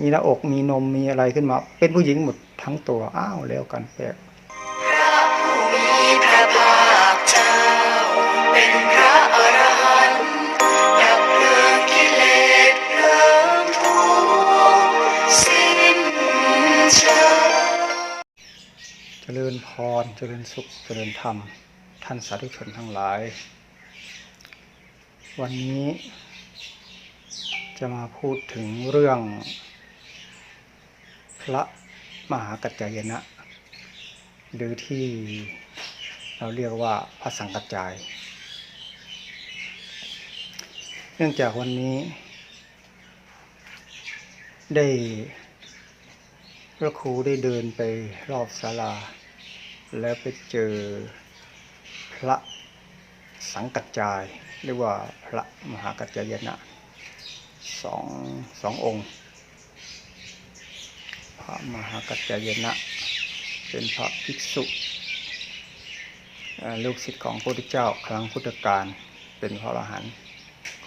มีหน้าอกมีนมมีอะไรขึ้นมา เป็นผู้หญิงหมดทั้งตัวอ้าวแล้วกันแปลกพระผู้มีพระภาคเจ้าเป็นพระอรหันต์ดับเพลิงกิเลสเพลิงทุกข์สิ้นเชิงเจริญพร เจริญสุข เจริญธรรม ท่านสาธุชนทั้งหลาย วันนี้จะมาพูดถึงเรื่องพ ระมหากัจจายนะ หรือที่เราเรียกว่าพระสังกัจจาย เนื่องจากวันนี้ ได้พระครูได้เดินไปรอบศาลา แล้วไปเจอพระสังกัจจาย เรียกว่าพระมหากัจจายนะสองสององค์ ระมหากัจจายนะ เป็นพระภิกษุลูกศิษย์ของพระพุทธเจ้าครั้งพุทธกาลเป็นพระอรหันต์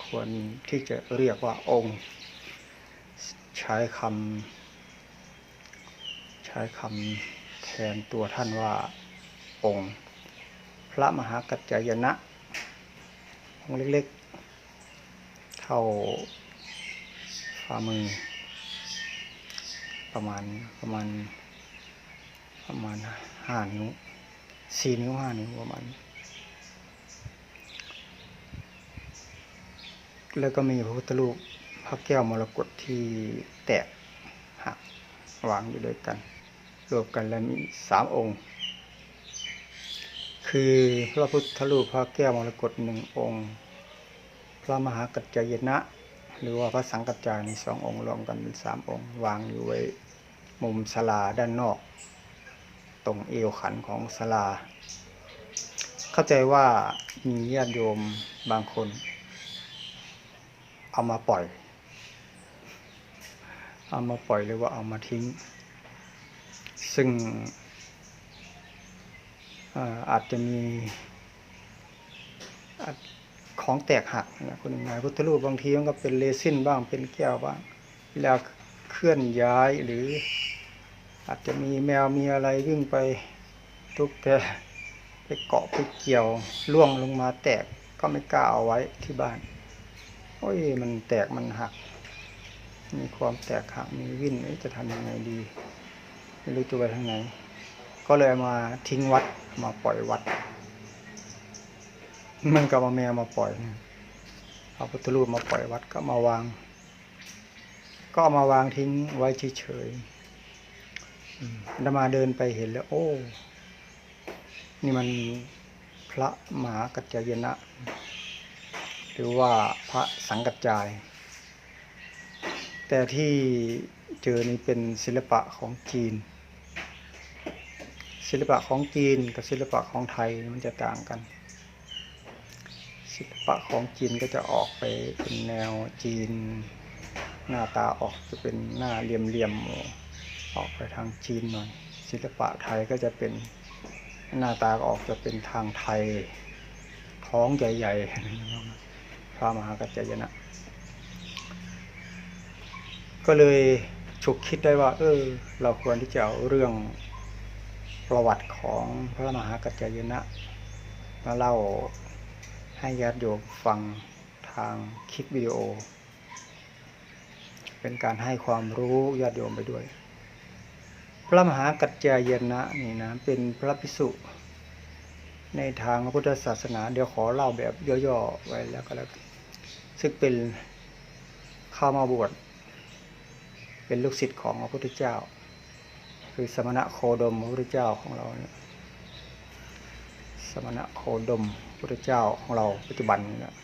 ควรที่จะเรียกว่าองค์ ใช้คำใช้คำแทนตัวท่านว่าองค์ พระมหากัจจายนะองค์เล็กๆ เท่าฝ่ามือ ประมาณประมาณ ประมาณห้านิ้วสี่นิ้วห้านิ้วประมาณ แล้วก็มีพระพุทธรูปพระแก้วมรกตที่แตกหักวางอยู่ด้วยกัน รวมกันแล้วมีสามองค์ คือพระพุทธรูปพระแก้วมรกตหนึ่งองค์ พระมหากัจจายนะ หรือว่าพระสังกัจจายในสององค์รวมกันเป็นสามองค์ วางอยู่ไว้มุมศาลาด้านนอก ตรงเอวขันของศาลา เข้าใจว่ามีญาติโยมบางคน เอามาปล่อย เอามาปล่อยหรือว่าเอามาทิ้ง ซึ่งเอ่อาจจะมีอา ของแตกหักนะคุณนายพุทธรูปบางทีมันก็เป็นเรซินบ้างเป็นแก้วบ้าง เวลาเคลื่อนย้ายหรือ อาจจะมีแมวมีอะไรวิ่งไปทุกแต่ไปเกาะไปเกี่ยวล่วงลงมาแตกก็ไม่กล้าเอาไว้ที่บ้าน โอ้ยมันแตกมันหัก มีความแตกหักมีวิ่นจะทำยังไงดีไม่รู้จะไปทางไหน ก็เลยมาทิ้งวัดมาปล่อยวัด มันก็มาแมวมาปล่อยนะเอาพุทธรูปมาปล่อยวัดก็มาวาง ก็มาวางทิ้งไว้เฉยๆอืมาตมาเดินไปเห็นแล้ว โอ้ นี่มันพระมหากัจจายนะ หรือว่าพระสังกัจจาย แต่ที่เจอนี่เป็นศิลปะของจีน ศิลปะของจีนกับศิลปะของไทยมันจะต่างกัน ศิลปะของจีนก็จะออกไปเป็นแนวจีน หน้าตาออกจะเป็นหน้าเหลี่ยมๆออกไปทางจีนหน่อย ศิลปะไทยก็จะเป็นหน้าตาออกจะเป็นทางไทยท้องใหญ่ๆ พระมหากัจจายนะ ก็เลยฉุกคิดได้ว่า เออ เราควรที่จะเอาเรื่องประวัติของพระมหากัจจายนะมาเล่า ให้ญาติโยมฟังทางคลิปวิดีโอ เป็นการให้ความรู้ญาติโยมไปด้วย พระมหากัจจายนะนี่นะเป็นพระภิกษุในทางพระพุทธศาสนา เดี๋ยวขอเล่าแบบย่อๆไว้แล้วก็แล้วกันซึ่งเป็นเข้ามาบวชเป็นลูกศิษย์ของพระพุทธเจ้า คือสมณะโคดมพระพุทธเจ้าของเราเนี่ย สมณะโคดมพระพุทธเจ้าของเราปัจจุบันนี่แหละ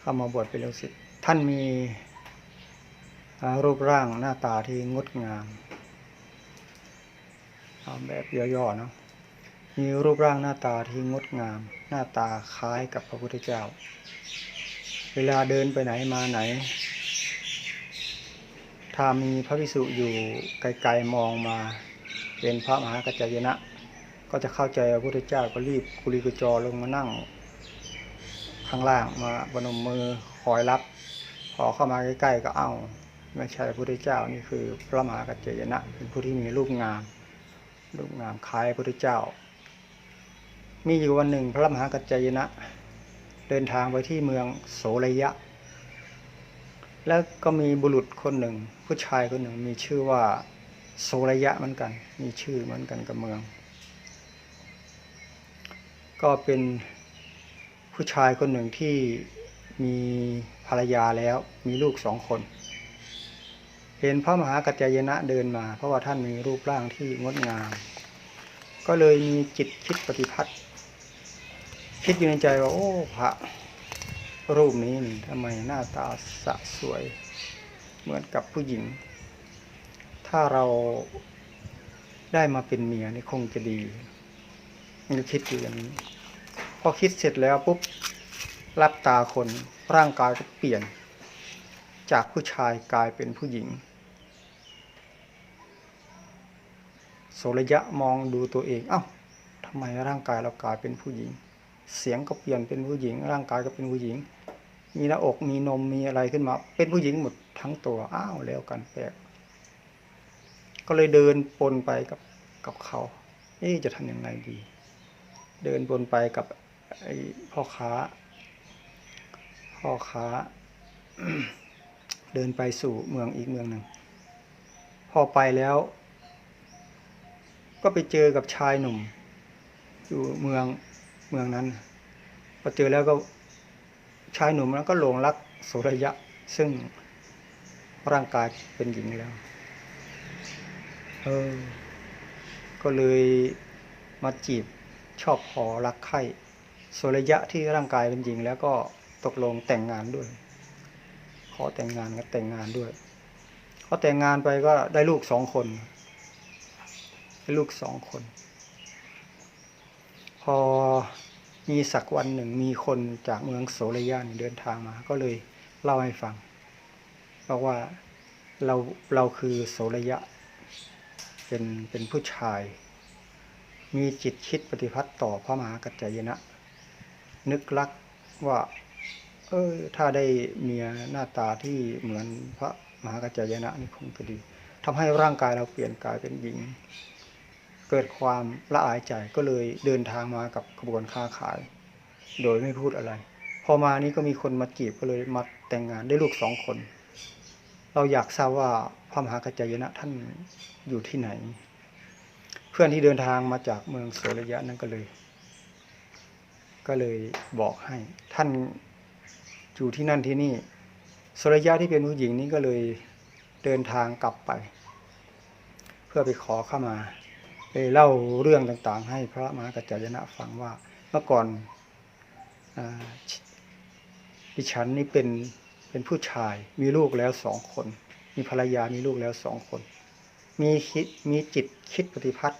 เข้ามาบวชเป็นลูกศิษย์ท่านมีรูปร่างหน้าตาที่งดงามเอาแบบย่อๆเนาะมีรูปร่างหน้าตาที่งดงาม หน้าตาคล้ายกับพระพุทธเจ้า เวลาเดินไปไหนมาไหน ถ้ามีพระภิกษุอยู่ไกลๆมองมา เป็นพระมหากัจจายนะ ก็จะเข้าใจพระพุทธเจ้าก็รีบกุลีกุจอลงมานั่ง ข้างล่างมาบนมมือคอยรับ พอเข้ามาใกล้ๆก็เอ้าไม่ใช่พระพุทธเจ้านี่คือพระมหากัจจายนะ เป็นผู้ที่มีรูปงามรูปงามคล้ายพระพุทธเจ้า มีอยู่วันหนึ่งพระมหากัจจายนะ เดินทางไปที่เมืองโสรยะ แล้วก็มีบุรุษคนหนึ่ง ผู้ชายคนหนึ่งมีชื่อว่า โสระยะเหมือนกัน มีชื่อเหมือนกันกับเมือง ก็เป็นผู้ชายคนหนึ่งที่มีภรรยาแล้วมีลูกสองคน เห็นพระมหากัจจายนะเดินมา เพราะว่าท่านมีรูปร่างที่งดงาม ก็เลยมีจิตคิดปฏิพัทธ์คิดอยู่ในใจว่าโอ้พระรูปนี้นี่ทำไมหน้าตาสะสวย เหมือนกับผู้หญิง ถ้าเราได้มาเป็นเมียนี่คงจะดีมันก็คิดอยู่อย่างนี้ พอคิดเสร็จแล้วปุ๊บรับตาคนร่างกายก็เปลี่ยน จากผู้ชายกลายเป็นผู้หญิง โสระยะมองดูตัวเอง เอ้าทำไมร่างกายเรากลายเป็นผู้หญิง เสียงก็เปลี่ยนเป็นผู้หญิง ร่างกายก็เป็นผู้หญิง มีหน้าอกมีนมมีอะไรขึ้นมา เป็นผู้หญิงหมดทั้งตัว อ้าวแล้วกันแปลก ก็เลยเดินปนไปกับกับเขาเอ๊จะทำยังไงดี เดินบนไปกับไอ้พ่อค้า พ่อค้า เดินไปสู่เมืองอีกเมืองหนึ่ง พอไปแล้ว ก็ไปเจอกับชายหนุ่ม อยู่เมืองเมืองนั้น พอเจอแล้วก็ชายหนุ่มแล้วก็หลงรักโสระยะ ซึ่งร่างกายเป็นหญิงแล้ว เออ ก็เลยมาจีบชอบพอรักใคร่โสระยะที่ร่างกายเป็นหญิงแล้วก็ตกลงแต่งงานด้วย ขอแต่งงานก็แต่งงานด้วยพอแต่งงานไปก็ได้ลูกสองคนได้ลูกสองคน พอมีสักวันหนึ่งมีคนจากเมืองโสระยะเดินทางมา ก็เลยเล่าให้ฟังบอกว่าเราเราคือโสระยะ เป็นเป็นผู้ชาย มีจิตคิดปฏิพัติต่อพระมหากัจจายนะ นึกรักว่า เออถ้าได้เมียหน้าตาที่เหมือนพระมหากัจจายนะนี่คงจะดีทำให้ร่างกายเราเปลี่ยนกายเป็นหญิง เกิดความละอายใจก็เลยเดินทางมากับขบวนค้าขาย โดยไม่พูดอะไร พอมานี้ก็มีคนมาจีบก็เลยมาแต่งงานได้ลูกสองคน เราอยากทราบว่า พระมหากัจจายนะท่านอยู่ที่ไหน เพื่อนที่เดินทางมาจากเมืองโสระยะนั้นก็เลย ก็เลยบอกให้ ท่านอยู่ที่นั่นที่นี่โสระยะที่เป็นผู้หญิงนี้ก็เลยเดินทางกลับไป เพื่อไปขอเข้ามาเลยเล่าเรื่องต่างๆ ให้พระมหากัจจายนะฟังว่าเมื่อก่อนอดิฉันนี่เป็นเป็นผู้ชายมีลูกแล้วสองคน มีภรรยามีลูกแล้วสองคน มีคิดมีจิตคิดปฏิพัติ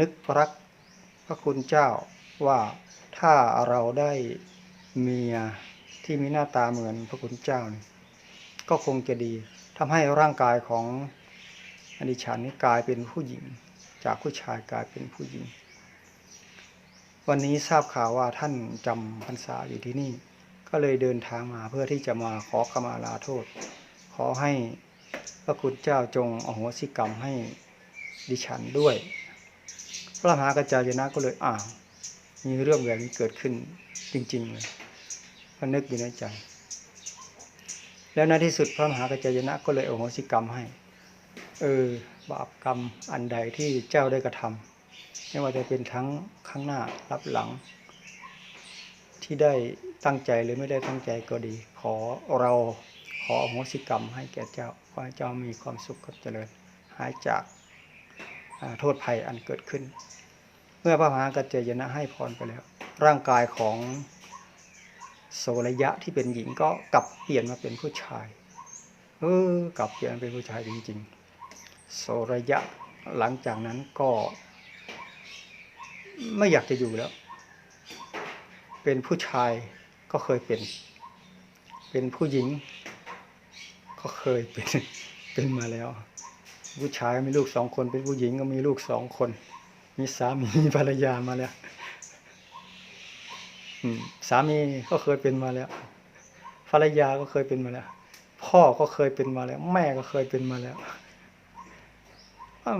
นึกรักพระคุณเจ้าว่าถ้าเราได้เมียที่มีหน้าตาเหมือนพระคุณเจ้านี่ก็คงจะดีทำให้ร่างกายของอดิฉันนี่กลายเป็นผู้หญิง จากผู้ชายกลายเป็นผู้หญิง วันนี้ทราบข่าวว่าท่านจำพรรษาอยู่ที่นี่ ก็เลยเดินทางมาเพื่อที่จะมาขอขมาลาโทษ อให้พระคุณเจ้าจงอโหสิกรรมให้ดิฉันด้วย พระมหากัจจายนะก็เลยอ้าวมีเรื่องแบบนี้เกิดขึ้นจริง ๆ เลยก็นึกอยู่ในใจ แล้วในที่สุดพระมหากัจจายนะก็เลยอโหสิกรรมให้ เออบาปกรรมอันใดที่เจ้าได้กระทำไม่ว่าจะเป็นทั้งข้างหน้ารับหลัง ที่ได้ตั้งใจหรือไม่ได้ตั้งใจก็ดี ขอเรา ขออโหสิกรรมให้แก่เจ้าขอให้เจ้ามีความสุขกับเจริญ หายจากโทษภัยอันเกิดขึ้น เมื่อพระมหากัจจยนะให้พรไปแล้ว ร่างกายของโสระยะที่เป็นหญิงก็กลับเปลี่ยนมาเป็นผู้ชาย เออกลับเปลี่ยนเป็นผู้ชายจริงๆ โสระยะหลังจากนั้นก็ ไม่อยากจะอยู่แล้ว เป็นผู้ชายก็เคยเป็น เป็นผู้หญิง ก็เคยเป็นเป็นมาแล้ว ผู้ชายมีลูกสองคน เป็นผู้หญิงก็มีลูกสองคน มีสามีมีภรรยามาแล้วสามีก็เคยเป็นมาแล้ว ภรรยาก็เคยเป็นมาแล้ว พ่อก็เคยเป็นมาแล้ว แม่ก็เคยเป็นมาแล้ว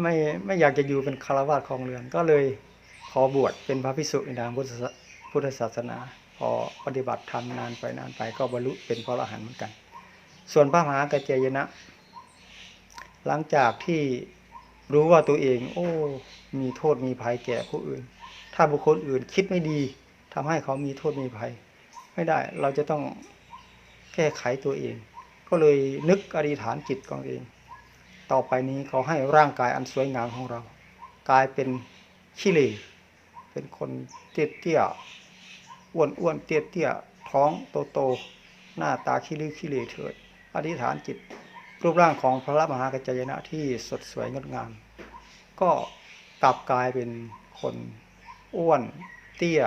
ไม่ไม่อยากจะอยู่เป็นคารวาสของเรือน ก็เลยขอบวชเป็นพระภิกษุในทางพุทธศาพุทธศาสนา พอปฏิบัติธรรมนานไปนานไปก็บรรลุเป็นพระอรหันต์เหมือนกัน ส่วนพระมหากัจจยนะ หลังจากที่รู้ว่าตัวเอง โอ้ มีโทษมีภัยแก่ผู้อื่น ถ้าบุคคลอื่นคิดไม่ดีทำให้เขามีโทษมีภัย ไม่ได้เราจะต้องแก้ไขตัวเอง ก็เลยนึกอธิษฐานจิตของเอง ต่อไปนี้ขาให้ร่างกายอันสวยงามของเรา กลายเป็นขี้เหร่เป็นคนเตี้ยเตี้ยอ้วนอ้วนเตี้ยเตี้ยท้องโตโตหน้าตาขี้ริ้วขี้เหร่เถิด อธิษฐานจิต รูปร่างของพระมหากัจจายนะที่สดสวยงดงาม ก็กลับกลายเป็นคนอ้วนเตี้ย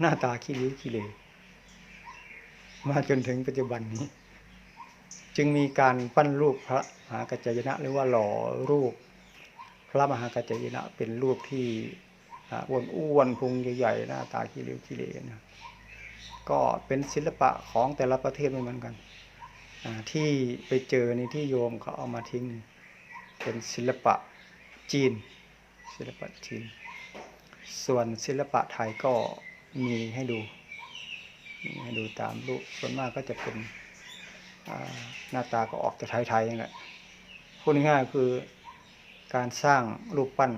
หน้าตาขี้ริ้วขี้เหร่มาจนถึงปัจจุบันนี้ จึงมีการปั้นรูปพระมหากัจจายนะ หรือว่าหล่อรูปพระมหากัจจายนะ เป็นรูปที่อ้วนอ้วนพุงใหญ่ๆหน้าตาขี้ริ้วขี้เหร่นะก็เป็นศิลปะของแต่ละประเทศไม่เหมือนกัน ที่ไปเจอในที่โยมเขาเอามาทิ้งเป็นศิลปะจีน ศิลปะจีน ส่วนศิลปะไทยก็มีให้ดูมีให้ดูตามรูปส่วนมากก็จะเป็นหน้าตาก็ออกจะไทยๆอย่างแหละพูดง่ายๆคือการสร้างรูปปั้น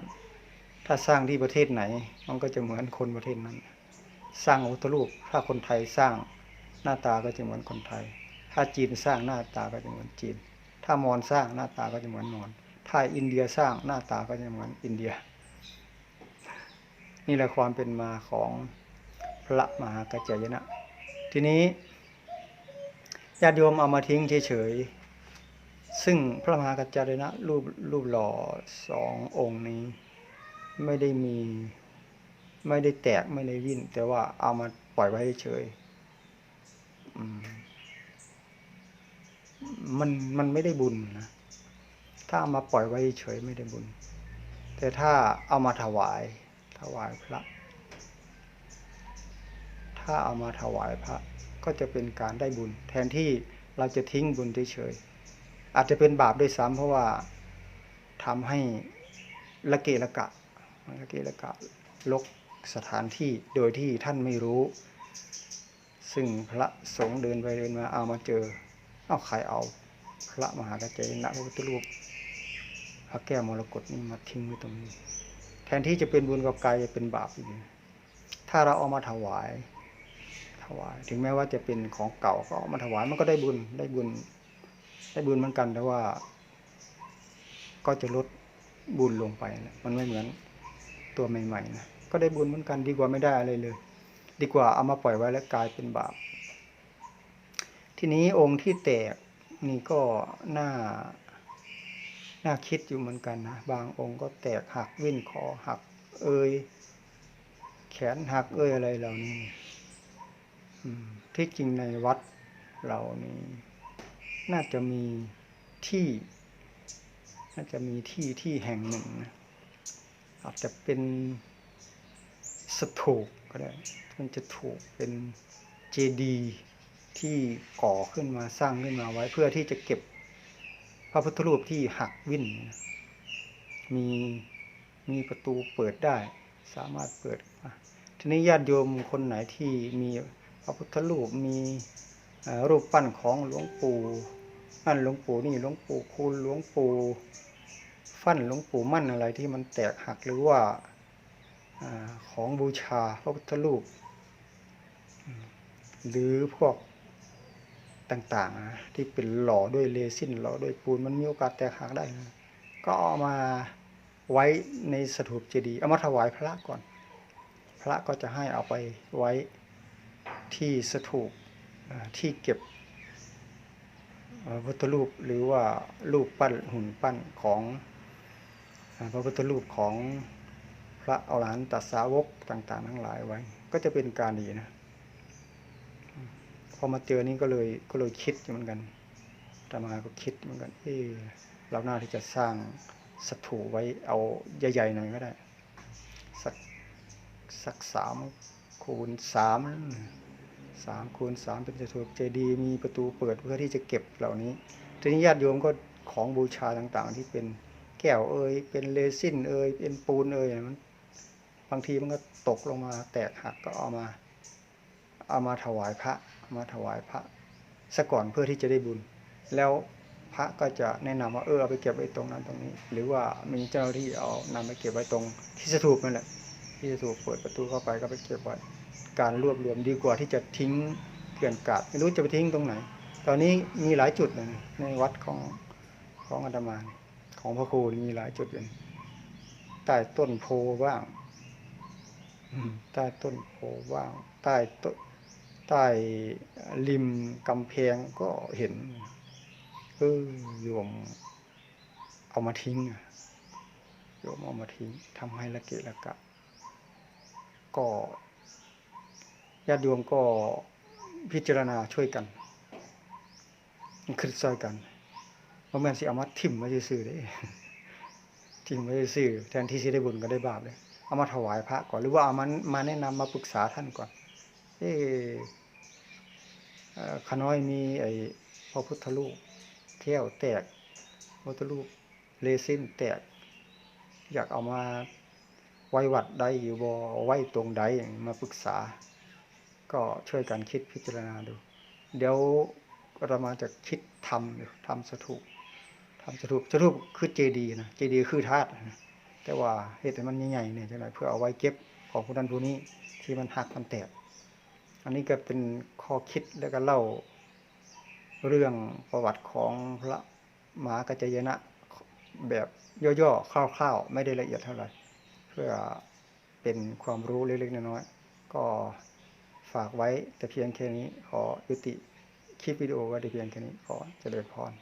ถ้าสร้างที่ประเทศไหน มันก็จะเหมือนคนประเทศนั้น สร้างอุตรูปถ้าคนไทยสร้างหน้าตาก็จะเหมือนคนไทย ถ้าจีนสร้างหน้าตาก็จะเหมือนจีน ถ้ามอญสร้างหน้าตาก็จะเหมือนมอญถ้าอินเดียสร้างหน้าตาก็จะเหมือนอินเดีย นี่แหละความเป็นมาของพระมหากัจจายนะ ทีนี้ญาติโยมเอามาทิ้งเฉยๆซึ่งพระมหากัจจายนะรูปรูปหล่อสององค์นี้ ไม่ได้มีไม่ได้แตกไม่ได้วิ่น แต่ว่าเอามาปล่อยไว้เฉยอืม มันมันไม่ได้บุญนะถ้าามาปล่อยไว้เฉยไม่ได้บุญ แต่ถ้าเอามาถวายถวายพระ ถ้าเอามาถวายพระก็จะเป็นการได้บุญ แทนที่เราจะทิ้งบุญเฉยๆอาจจะเป็นบาปด้วยซ้ำเพราะว่าทำให้ละเกละกะละเกละกะลกสถานที่โดยที่ท่านไม่รู้ ซึ่งพระสงฆ์เดินไปเดินมาเอามาเจอ เอาใครเอา พระมหากัจจายนะพระพุทธรูปพระแก้วมรกตนี่มาทิ้งไว้ตรงนี้ แทนที่จะเป็นบุญกับกายจะเป็นบาปอีกถ้าเราเอามาถวาย ถวาย ถึงแม้ว่าจะเป็นของเก่าก็เอามาถวายมันก็ได้บุญได้บุญ ได้บุญเหมือนกันแต่ว่า ก็จะลดบุญลงไปนะมันไม่เหมือนตัวใหม่ๆนะก็ได้บุญเหมือนกันดีกว่าไม่ได้อะไรเลย ดีกว่าเอามาปล่อยไว้แล้วกลายเป็นบาป ทีนี้องค์ที่แตก นี่ก็น่า น่าคิดอยู่เหมือนกันนะ บางองค์ก็แตกหักวิ่นคอหัก เอยแขนหักเอยอะไรเหล่านี้ที่จริงในวัดเรานี่น่าจะมีที่ น่าจะมีที่ที่แห่งหนึ่งนะอาจจะเป็นสถูปก็ได้มันจะถูกเป็นเจดีย์ ที่ก่อขึ้นมาสร้างขึ้นมาไว้เพื่อที่จะเก็บพระพุทธรูปที่หักวิ่น มีมีประตูเปิดได้ สามารถเปิดอะทีนี้ญาติโยมคนไหนที่มีพระพุทธรูปมีรูปปั้นของหลวงปู่อันหลวงปู่นี่หลวงปู่คูณหลวงปู่ฟั่นหลวงปู่มั่นอะไรที่มันแตกหักหรือว่าอของบูชาพระพุทธรูป หรือพวก ต่างๆนะที่เป็นหล่อด้วยเรซินหล่อด้วยปูนมันมีโอกาสแตกหักได้นะก็เอามาไว้ในสถูปเจดีย์เอามาถวายพระก่อน พระก็จะให้เอาไปไว้ที่สถูปที่เก็บพระพุทธรูปหรือว่ารูปปั้นหุ่นปั้นของพระพุทธรูปของพระอรหันตสาวกต่างๆ ทั้งหลายไว้ ก็จะเป็นการดีนะ พอมาเจอนี้ก็เลยก็เลยคิดเหมือนกันอามาก็คิดเหมือนกันเออเราหน่าที่จะสร้างสถูปไว้เอาใหญ่ๆหน่อยก็ได้ สักสักสามคูณสามสามคูณสามเป็นสถูเจดีย์มีประตูเปิดเพื่อที่จะเก็บเหล่านี้ ทีนี้ญาติโยมก็ของบูชาต่างๆ ที่เป็นแก้วเอ่ยเป็นเรซินเอ่ยเป็นปูนเอ่ยมันบางทีมันก็ตกลงมาแตกหักก็เอามาเอามาถวายพระ มาถวายพระซะก่อนเพื่อที่จะได้บุญ แล้วพระก็จะแนะนำว่าเออเอาไปเก็บไว้ตรงนั้นตรงนี้ หรือว่ามีเจ้าหน้าที่เอานำไปเก็บไว้ตรงที่สถูปนั่นแหละที่สถูปเปิดประตูเข้าไปก็ไปเก็บไว้การรวบรวมดีกว่าที่จะทิ้งเกลื่อนกาดไม่รู้จะไปทิ้งตรงไหน ตอนนี้มีหลายจุดเลยนในวัดของของอาตมาของพระครูมีหลายจุดเลยใต้ต้นโพบ้างใต้ต้นโพบ้าง ใต้ต้น ใต้ริมกำแพงก็เห็นเออโยมเอามาทิ้งโยมเอามาทิ้งทำให้ละเกะละกะ ก็ญาติโยมก็พิจารณาช่วยกันคิดซอยกันเพราะแม่นสิเอามาทิ่มไว้ซื่อเด้ทิ่มไว้ซื่อแทนที่สิได้บุญก็ได้บาปเลยเอามาถวายพระก่อนหรือว่าเอามันมาแนะนำมาปรึกษาท่านก่อน เออเอ่อ ขน้อยมีไอ้พระพุทธรูปแก้วแตกพระพุทธรูปเรซินแตก อยากเอามาไว้วัดใดอยู่บ่ไว้ตรงใดมาปรึกษา ก็ช่วยกันคิดพิจารณาดู เดี๋ยวเรามาจะคิดทำอยู่ทำสถูปทำสถูปสถูปคือเจดีย์นะเจดีย์คือธาตุนะแต่ว่าเหตุให้มันใหญ่ๆเนี่ยจังไรเพื่อเอาไว้เก็บของผู้นั้นผู้นี้ที่มันหักมันแตก อันนี้ก็เป็นข้อคิดแล้วก็เล่าเรื่องประวัติของพระมหากัจจยนะแบบย่อๆคร่าวๆ ไม่ได้ละเอียดเท่าไหร่ เพื่อเป็นความรู้เล็กๆน้อยๆก็ฝากไว้แต่เพียงแค่นี้ขอยุติคลิปวิดีโอไว้แต่เพียงแค่นี้ขอเจริญพร